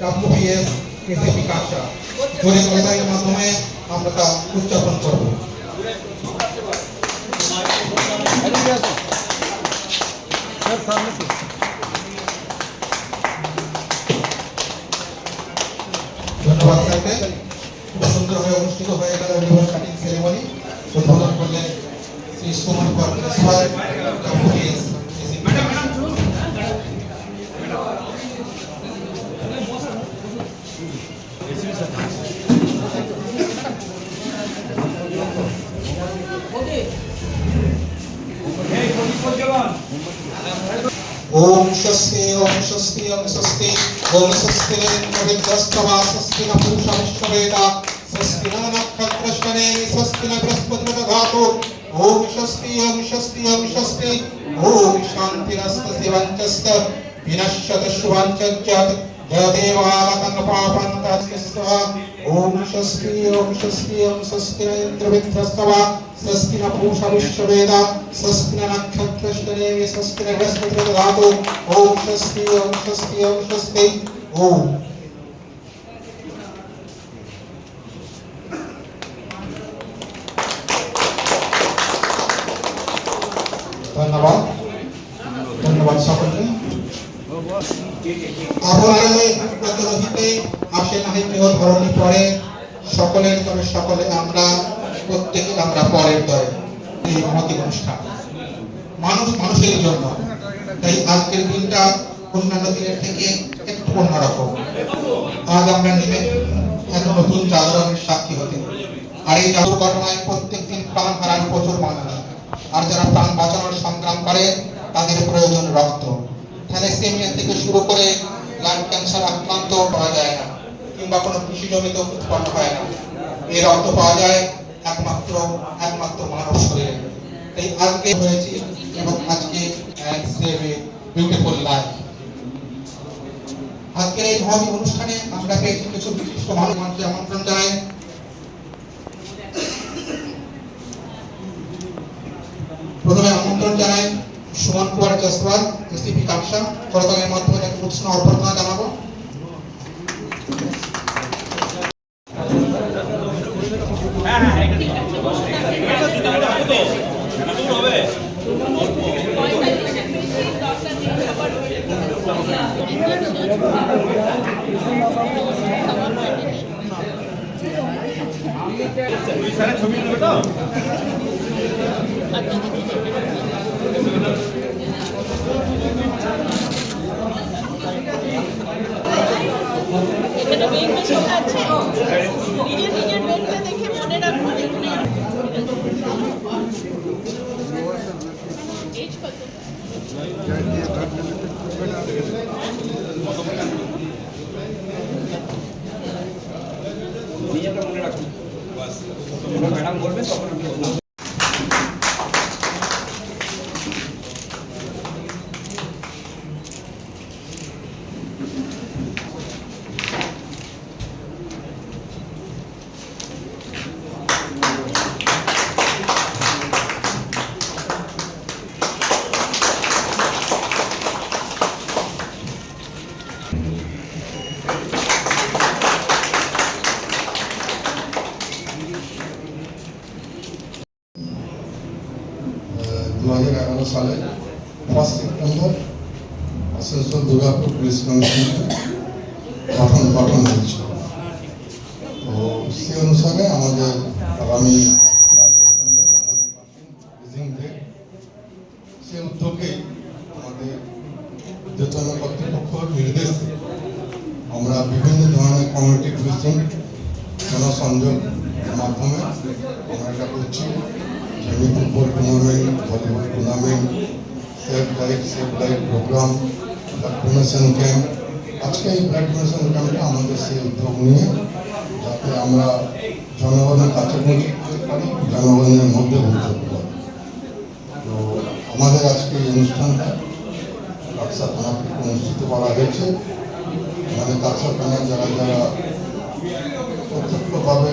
WBS ACP কাশা জোরে কথার মাধ্যমে আমরা তা উদযাপন করব। ধন্যবাদ স্যারকে। খুব সুন্দরভাবে অনুষ্ঠিত হয়ে গেল রিবন কাটিং সেরেমনি উদ্বোধন করলেন শ্রী সুমন কুমার ओम स्वस्ति ओम स्वस्ति ओम स्वस्ति ओम स्वस्ति विद्यस्तवा स्वस्ति न पुरुषा विश्ववेदा स्वस्ति न नक्षत्रश्वने स्वस्ति न बृहस्पति दधातु ओम स्वस्ति ओम स्वस्ति ओम स्वस्ति ओम शान्तिरस्त शिवञ्चस्त विनश्यत शुभञ्चज्जत् जयदेवालकङ्गपापन्तस्किस्तव ॐ स्वस्ति ॐ स्वस्ति ॐ स्वस्ति न इन्द्रविद्धस्तव स्वस्ति न पूषा विश्ववेद स्वस्ति न नक्षत्रश्वनेमि स्वस्ति न बृहस्पति ददातु ॐ स्वस्ति ॐ स्वस्ति ॐ स्वस्ति ॐ। धन्यवाद। ব্রত রহিতে আসে নাহি কেহ ধরণী পরে। সকলের তবে সকলে আমরা, প্রত্যেকে আমরা পরের দরে এই মহতি অনুষ্ঠান। মানুষ মানুষের জন্য। তাই আজকের দিনটা অন্যান্য দিনের থেকে একটু অন্যরকম। আজ আমরা নেমে এক নতুন জাগরণের সাক্ষী হতে। আর এই জাগর ঘটনায় প্রত্যেক দিন প্রাণ হারান প্রচুর মানুষ। আর যারা প্রাণ বাঁচানোর সংগ্রাম করে, তাদের প্রয়োজন রক্ত। থ্যালাসেমিয়া থেকে শুরু করে ব্লাড ক্যান্সার আক্রান্ত পাওয়া যায় না, কিংবা কোনো কৃষি জমিতে উৎপন্ন হয় না। এই রক্ত পাওয়া যায় একমাত্র একমাত্র মানব শরীরে। তাই আজকে হয়েছি এবং আজকে বিউটিফুল লাইফ আজকের এই মহৎ অনুষ্ঠানে আমরা পেয়েছি কিছু বিশিষ্ট মানুষ। মানুষকে আমন্ত্রণ জানাই। প্রথমে আমন্ত্রণ জানাই জসওয়াল এসটিপি কাকসা করতালের মাধ্যমে তাকে উৎসাহ অভ্যর্থনা জানাব এখানে নিজেটা মনে রাখুন বাস ম্যাডাম বলবেন তখন আমি দু হাজার এগারো সালে first September Asansol Durgapur police কমিশনে গঠন গঠন হয়েছিল। তো সে অনুসারে আমাদের আগামী সে উদ্যোগে আমাদের ঊর্ধ্বতন কর্তৃপক্ষ নির্দেশে আমরা বিভিন্ন ধরনের কমিউনিটি পুলিশিং জনসংযোগ মাধ্যমে আমরা এটা করছি। Football tournament volleyball tournament safe life safe life program blood donation camp আজকে এই ব্লাড ডোনেশন ক্যাম্পটা আমাদের সেই উদ্যোগ নিয়ে যাতে আমরা জনগণের কাছে পৌঁছতে পারি জনগণের মধ্যে পৌঁছতে পারি তো আমাদের আজকে এই অনুষ্ঠানটা কাকসা থানাতে অনুষ্ঠিত করা হয়েছে মানে কাকসা থানার যারা যারা প্রত্যক্ষভাবে